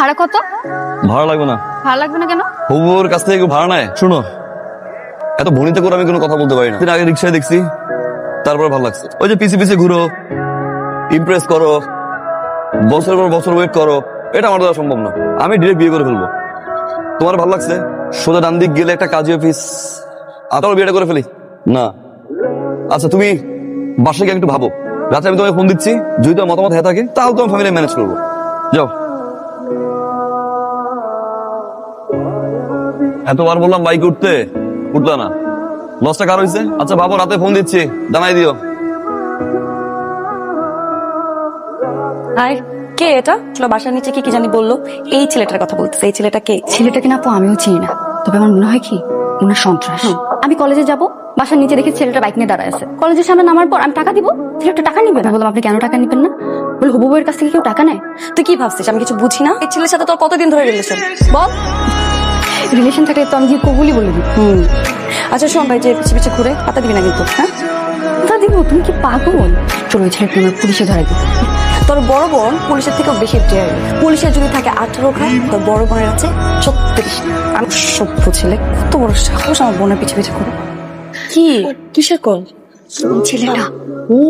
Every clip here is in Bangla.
ভাড়া কত? ভাড়া লাগবে না। ভাড়া লাগবে না কেন? হবুর কাছ থেকে কেউ ভাড়া নেয়? শুনো এত ভনিতে করে আমি কোনো কথা বলতে পারি না। আগে রিক্সায় দেখছি তারপর ভালো লাগছে। ওই যে পিছে পিছে ঘুরো ইমপ্রেস করো বছর পর বছর ওয়েট করো এটা আমার দ্বারা সম্ভব না। আমি ডিরেক্ট বিয়ে করে ফেলব। তোমার ভালো লাগছে? সোজা ডান দিক গেলে একটা কাজী অফিস আতারও বিয়েটা করে ফেলি? না। আচ্ছা তুমি বাসায় গিয়ে একটু ভাবো। রাতে আমি তোমাকে ফোন দিচ্ছি যদি তোমার মতামত হয়ে থাকে তাহলে তোমার ফ্যামিলি ম্যানেজ করব। যাও। এতবার বললাম বাইক উঠতে উঠলা না। লসটা কার হয়েছে আচ্ছা বাবু রাতে ফোন দিচ্ছি জানাই দিও। হাই কে এটা? চলো বাসার নিচে কি কি জানি বলল। এই ছেলেটার কথা বলতেছে এই ছেলেটা কে? ছেলেটাকে না আপু আমিও চিনি না। তবে আমার মনে হয় কি উনার সন্ত্রাস। আমি কলেজে যাব বাসার নিচে দেখি ছেলেটা বাইক নিয়ে দাঁড়ায় আছে। কলেজের সামনে নামার পর আমি টাকা দিব ছেলেটা টাকা নিবে না। বললাম আপনি কেন টাকা নিবেন না? বলে হুবু বউয়ের কাছ থেকে কেউ টাকা নেয়? তুই কি ভাবছিস? আমি কিছু বুঝি না? এই ছেলের সাথে তোর কতদিন ধরে রিলেশন বল। রিলেশন থাকলে তো আমি গিয়ে কবুলি বলে দিই। হুম। আচ্ছা শোন ভাই যে পিছিয়ে পিছিয়ে ঘুরে পাতা দিবি না কিন্তু হ্যাঁ? তা দিব তুমি কি পাগল? চলো ওই ছেলেটা আমার পুলিশে ধরাই দিই। তোর বড় বোন পুলিশের থেকেও বেশি ডেয়ার পুলিশের যদি থাকে আঠারো খায় তোর বড় বোনের আছে ছত্রিশ। আমি সভ্য ছেলে কত বড় সাহস আমার বোনের পিছিয়ে পিছিয়ে ঘুরে। কি? কিসের কল? ছেলেটা। ও।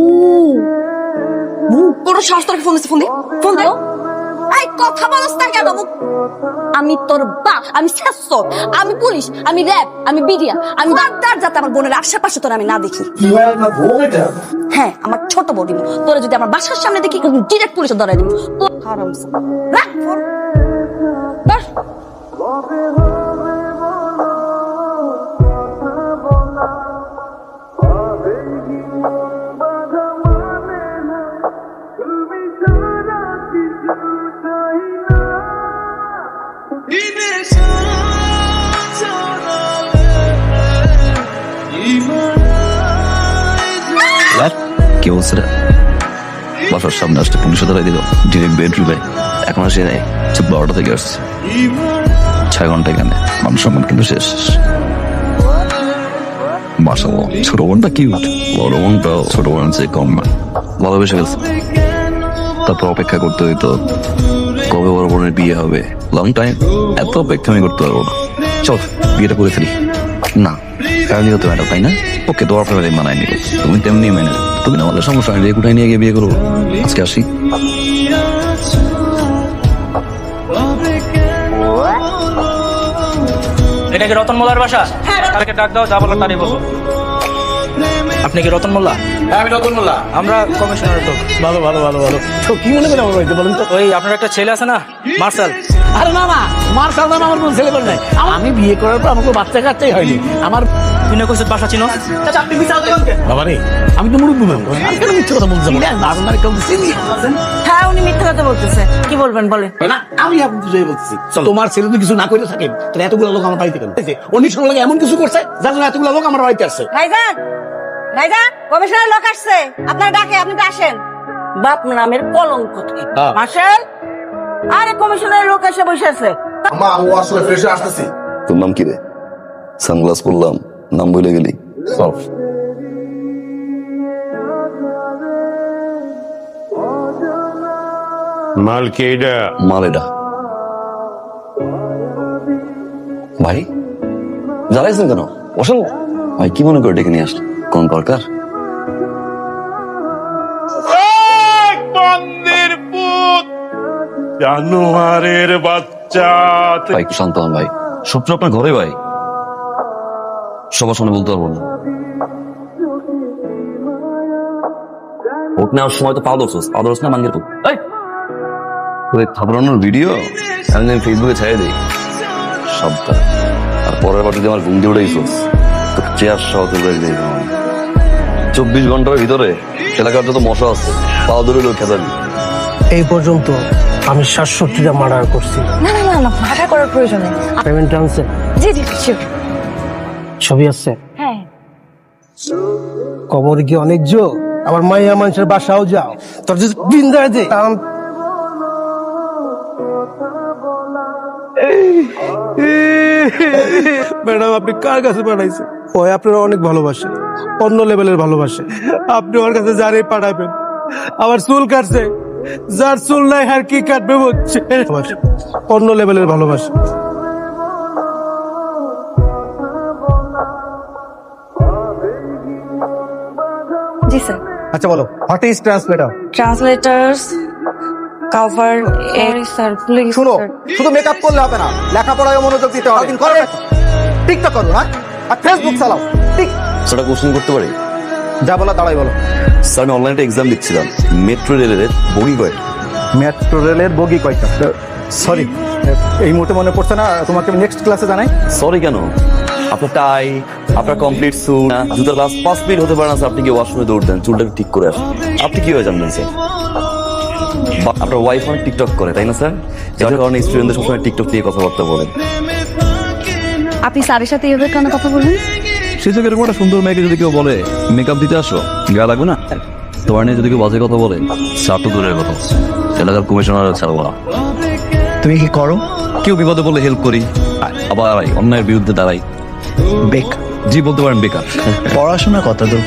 বড় সাহস তোর ফোন দিচ্ছে ফোন দে। ফোন দে। এই কথা বলছ না কেন? আমি তোর বাপ আমি শেষ আমি পুলিশ আমি র্যাব আমি বিডিয়া আমি ডাক্তার যাতে আমার বোনের আশেপাশে তোর আমি না দেখি। হ্যাঁ আমার ছোট বডি তোরা যদি আমার বাসার সামনে দেখি ডিরেক্ট পুলিশে ধরাই দিব। হারাম রাখ ফোন। বলছে বাসার সামনে আসতে পুলিশে ধরাই দিল। ডিরেক্ট বেডরুমে এখন আসে নাই। ঠিক বারোটা থেকে আসছে। ছয় ঘণ্টা এখানে। মান সম্মান কিন্তু শেষ। ছোট বোনটা কিউট বড় বোনটা ছোট বোন চেয়ে কম ভালোবেসে গেছে তারপর অপেক্ষা করতে হইতো, কবে বড় বোনের বিয়ে হবে? লং টাইম এত অপেক্ষা আমি করতে পারব না। চল, বিয়েটা করে ফেলি। না। কারণ হতো ম্যাডাম তাই না? ওকে তোমার ফ্যামিলি মানায় নিব। তুমি তেমনি মেনে তুমি না বললে সমস্যা নেই কোথায় নিয়ে গিয়ে বিয়ে করব। আজকে আসি। এটা কি রতন মোল্লার বাসা? তাকে ডাক দাও যা বলার তারই বলো আপনি কি রতন মোল্লা? হ্যাঁ, আমি নতুন মোল্লা। আমরা কমিশনার তো। ভালো ভালো ভালো ভালো। তো কি মনে করে আমার বাড়িতে বলেন তো? ওই আপনার একটা ছেলে আছে না? মার্শাল। আরে না না মার সাল নাম আমার কোন ছেলে বলে নাই। আমি বিয়ে করার পর আমাকে বাচ্চা কাচ্চাই হয়নি। আমার তুই না কইছিস বাসা চিনো? বাবা রে আমি তো মুরব্বী মানুষ। আর কেন মিথ্যে কথা বলতে যাব? আপনার কেউ চিনি। হ্যাঁ উনি মিথ্যা কথা বলতেছে। কি বলবেন বলে না আমি আপনি দুজনে বলছি। তোমার ছেলে যদি কিছু না করে থাকেন তাহলে এতগুলো লোক আমার বাড়িতে কেন? উনি সঙ্গে এমন কিছু করছে যার জন্য এতগুলো লোক আমার বাড়িতে আসছে। ভাইজান ভাইজান কমিশনার লোক আসছে। আপনার ডাকে আপনি তো আসেন। বাপ নামের কলঙ্ক। হ্যাঁ। আরে কমিশনার লোক এসে বসে আছে। মা ও আসলে ফ্রেশে আসতেছি। তোর নাম কি রে? সানগ্লাস পরলাম। নাম বলে গেলি? সব মাল কে এটা মাল এটা ভাই জ্বালাইছেন কেন? বসেন। ভাই কি মনে করে ডেকে নিয়ে আসলেন? কোন দরকার? জানোয়ারের বাচ্চা। ভাই শান্ত হন ভাই। সবটা আপনার ঘরে ভাই। সবার সামনে বলতে পারব না। ভোট নেওয়ার সময় তো না মাঙ্গের তো থাপড়ানোর ভিডিও আমি আমি ফেসবুকে ছেড়ে দিই। সবটা আর পরের বার যদি আমার ঘুম দিয়ে তো চেয়ার সহ তুলে দিই। চব্বিশ ঘণ্টার ভিতরে এলাকার যত মশা আছে পা ধরে লোক খেতাবি এই পর্যন্ত আমি সাতষট্টিটা মার্ডার করছি। না না না ভাড়া করার প্রয়োজন নেই। পেমেন্ট আনছে জি জি sure। ছবি আছে? হ্যাঁ। কবর কি অনেক জো আবার মাইয়া মানুষের বাসাও যাও। তোর যদি বিন্দা দে। ম্যাডাম আপনি কার কাছে পাঠাইছেন? ওই আপনারা অনেক ভালোবাসে অন্য লেভেলের ভালোবাসে। আপনি ওর কাছে যারে পাঠাবেন। আবার চুল কাটছে। যার চুল নাই আর কি কাটবে বলছে? অন্য লেভেলের ভালোবাসা। জি স্যার। আচ্ছা বলো what is translator translators cover sir please শুনো শুধু মেকআপ করলে হবে না লেখাপড়ায় মনোযোগ দিতে হবে। করো টিকটক করো না আর ফেসবুক চালাও। টিক সেটা কোশ্চেন করতে পারি? যা বলো তাড়াই বলো। স্যার আমি অনলাইনে এক্সাম দিচ্ছিলাম। মেট্রো রেলের বগি কয় মেট্রো রেলের বগি কয়টা? সরি এই মুহূর্তে মনে পড়ছে না তোমাকে নেক্সট ক্লাসে জানাই। সরি কেন? আপনার টাই আপনার কমপ্লিট স্যুট জুতার লাস্ট পাঁচ মিনিট হতে পারে না স্যার আপনি কি ওয়াশরুমে দৌড় দেন চুলটাকে ঠিক করে আসেন। আপনি কি হয়ে জানবেন স্যার আপনার ওয়াইফ অনেক টিকটক করে তাই না স্যার যার কারণে স্টুডেন্টদের সবসময় টিকটক নিয়ে কথাবার্তা বলেন আপনি স্যারের সাথে এভাবে কেন কথা বলবেন? এরকম একটা সুন্দর মেয়েকে যদি কেউ বলে মেকআপ দিতে আসো গা লাগবে না? তোমার নিয়ে যদি কেউ বাজে কথা বলে স্যার তো দূরের কথা। এলাকার কমিশনার ছাড়বো না। তুমি কি করো? কেউ বিপদে বলে হেল্প করি। আবার অন্যায়ের বিরুদ্ধে দাঁড়াই। বেক। জি বলতে পারেন বেকার। পড়াশোনা কত দূর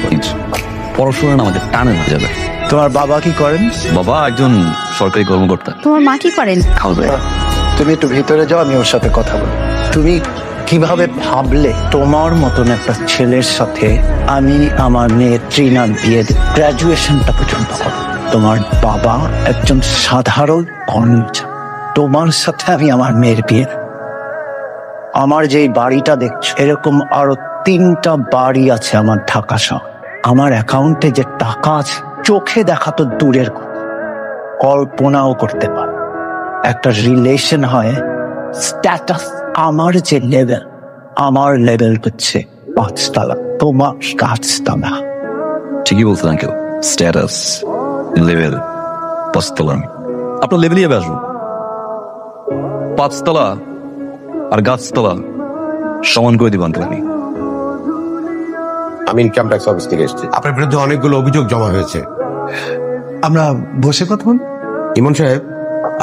পড়াশোনা আমাদের টানে হয়ে যাবে তোমার বাবা কি করেন? বাবা একজন সরকারি কর্মকর্তা। তোমার মা কি করেন? খাওয়াবে। তুমি একটু ভিতরে যাও আমি ওর সাথে কথা বলি তুমি কীভাবে ভাবলে তোমার মতন একটা ছেলের সাথে আমি আমার মেয়ে ট্রিনার বিয়ে গ্রাজুয়েশনটা পর্যন্ত করো তোমার বাবা একজন সাধারণ কর্মচারী। তোমার সাথে আমি আমার মেয়ের বিয়ে। আমার যে বাড়িটা দেখছ এরকম আরও তিনটা বাড়ি আছে আমার ঢাকা শহর। আমার অ্যাকাউন্টে যে টাকা আছে, চোখে দেখা তো দূরের কল্পনাও করতে পারো একটা রিলেশন হয় স্ট্যাটাস আমার যে লেভেল আমার লেভেল হচ্ছে পাঁচতলা, তোমার গাছতলা। ঠিকই বলছেন আঙ্কেল স্ট্যাটাস লেভেল পাঁচতলা। আপনার লেভেলই হবে আসব। পাঁচতলা আর গাছতলা সমান করে দিব আঙ্কেল আমি ইনকাম ট্যাক্স অফিস থেকে এসেছি। আপনার বিরুদ্ধে অনেকগুলো অভিযোগ জমা হয়েছে। আমরা বসে কথা বলি? ইমন সাহেব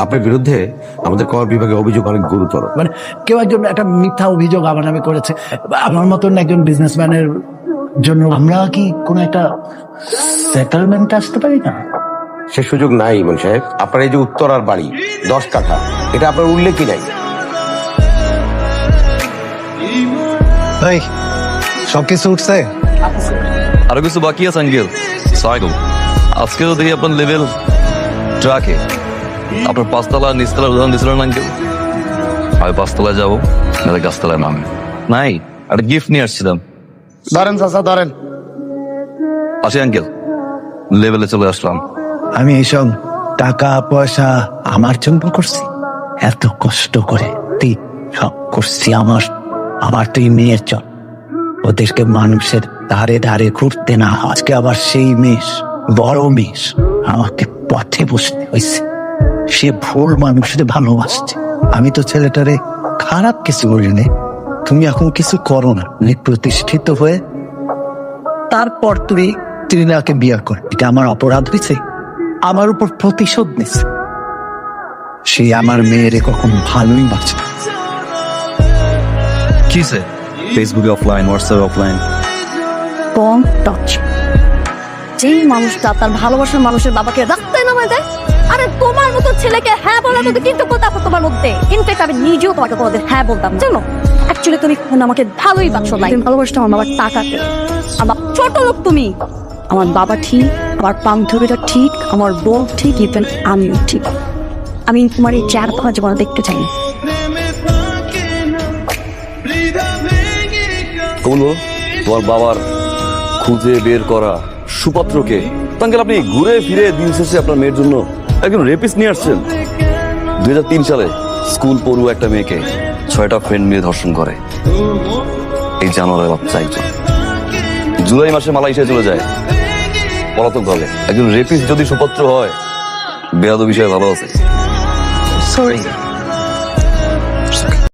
আপনার বিরুদ্ধে আমাদের কর বিভাগে অভিযোগ অনেক গুরুতর। মানে কেউ একজন একটা মিথ্যা অভিযোগ আমার নামে করেছে। আমার মতন একজন বিজনেসম্যানের জন্য আমরা কি কোনো একটা সেটেলমেন্ট আসতে পারি না? সে সুযোগ নাই ইমন সাহেব। আপনার এই যে উত্তরার বাড়ি দশ কাঠা এটা আপনার উল্লেখই নাই। এই সব কিছু উঠছে? আরও কিছু বাকি আছে আঙ্কেল? সাইকেল। আজকে তো দেখি আপনার লেভেল ট্রাকে আপনার পাঁচতলা নিচতলার উদাহরণ দিয়েছিলেন আঙ্কেল? আমি পাঁচতলায় যাব নাহলে গাছতলায় নামে। নাই একটা গিফট নিয়ে আসছিলাম। ধরেন চাচা ধরেন আসি আঙ্কেল। লেভেলে চলে আসলাম। আমি এইসব টাকা পয়সা আমার জন্য করছি। এত কষ্ট করে তুই সব করছি আমার আমার তুই মেয়ের চল ওদেরকে মানুষের ধারে ধারে ঘুরতে না আজকে আবার সেই মেষ, বড় মেষ আমাকে পথে বসতে হয়েছে। সে ভুল মানুষের ভালোবাসছে। আমি তো ছেলেটারে খারাপ কিছু করিনি তুমি এখন কিছু করো না। প্রতিষ্ঠিত হয়ে তারপর তুমি ত্রিনাকে বিয়ে কর। এটা আমার অপরাধ হয়েছে। আমার উপর প্রতিশোধ নিছে সে আমার মেয়েরে কখন ভালোই বাঁচে কিসে ফেসবুকে অফলাইন হোয়াটসঅ্যাপ অফলাইন কম টাচ যেই মানুষটা তার ভালোবাসার মানুষের বাবাকে রাস্তায় নামায় দেয় আরে তোমার মতো ছেলেকে হ্যাঁ বলার মতো কিন্তু কথা আছে তোমার মধ্যে। ইনফেক্ট আমি নিজেও তোমাকে তোমাদের হ্যাঁ বলতাম, জানো? অ্যাকচুয়ালি তুমি আমাকে ভালোই বাসো নাই। তুমি ভালোবাসতো আমার বাবার টাকাকে। আমার ছোট লোক তুমি। আমার বাবা ঠিক, আমার বান্ধবীরা ঠিক, আমার বোন ঠিক ইভেন আমিও ঠিক। আমি তোমার এই চার তোমার জীবনে দেখতে চাই না বলব তোমার বাবার খুঁজে বের করা সুপাত্রকে। তাঙ্কেল আপনি ঘুরে ফিরে দিন শেষে আপনার মেয়ের জন্য একজন রেপিস নিয়ে আসছেন। দুই সালে স্কুল পড়ুয়া একটা মেয়েকে ছয়টা ফ্রেন্ড মিলে ধর্ষণ করে। এই জানোয়ারের বাচ্চা একজন। জুলাই মাসে মালয়েশিয়া চলে যায়। পলাতক ভাবে একজন রেপিস যদি সুপাত্র হয় বেয়াদ বিষয়ে ভালো আছে। সরি